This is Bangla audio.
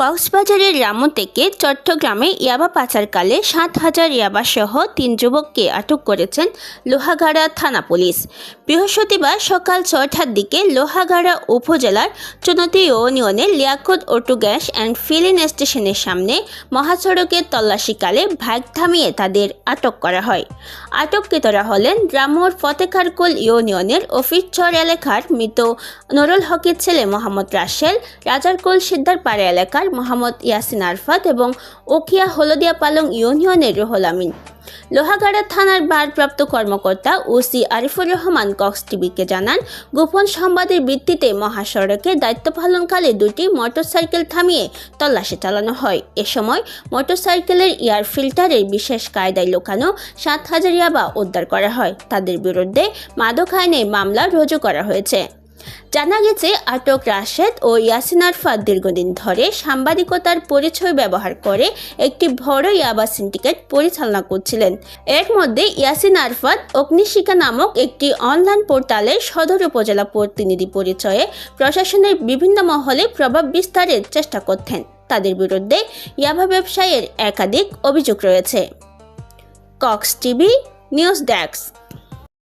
কক্সবাজারের রামু থেকে চট্টগ্রামে ইয়াবা পাচারকালে সাত হাজার ইয়াবা সহ তিন যুবককে আটক করেছেন লোহাগাড়া থানা পুলিশ। বৃহস্পতিবার সকাল ছয়টার দিকে লোহাগাড়া উপজেলার চুনতি ইউনিয়নের Liaquat auto gas and filling স্টেশনের সামনে মহাসড়কের তল্লাশিকালে ভাগ থামিয়ে তাদের আটক করা হয়। আটককৃতরা হলেন রামুর ফতেখারকুল ইউনিয়নের অফিসচর এলাকার মৃত নুরুল হকের ছেলে মোহাম্মদ রাসেল রাজারকুল সিদ্ধারপাড়া এলাকার মোহাম্মদ ইয়াসিন আরফাত এবং ওকিয়া হলদিয়া পালং ইউনিয়নের রুহুল আমিন। লোহাগাড়া থানার ভারপ্রাপ্ত কর্মকর্তা ওসি আরিফুর রহমান কক্স টিভিকে জানান, গোপন সংবাদের ভিত্তিতে মহাসড়কে দায়িত্ব পালনকালে দুটি মোটরসাইকেল থামিয়ে তল্লাশি চালানো হয়। এ সময় মোটরসাইকেলের এয়ার ফিল্টারের বিশেষ কায়দায় লোকানো সাত হাজার ইয়াবা উদ্ধার করা হয়। তাদের বিরুদ্ধে মাদক আইনে মামলা রুজু করা হয়েছে। জানা গেছে, আটক রাশেদ ও ইয়াসিন আরফাত দীর্ঘদিন ধরে সাংবাদিকতার পরিচয় ব্যবহার করে একটি বড় ইয়াবা সিন্ডিকেট পরিচালনা করছিলেন। এর মধ্যে ইয়াসিন আরফাত অগ্নিশিখা নামক একটি অনলাইন পোর্টালে সদর উপজেলা প্রতিনিধি পরিচয়ে প্রশাসনের বিভিন্ন মহলে প্রভাব বিস্তারের চেষ্টা করতেন। তাদের বিরুদ্ধে ইয়াবা ব্যবসায়ের একাধিক অভিযোগ রয়েছে। Cox TV, news desk.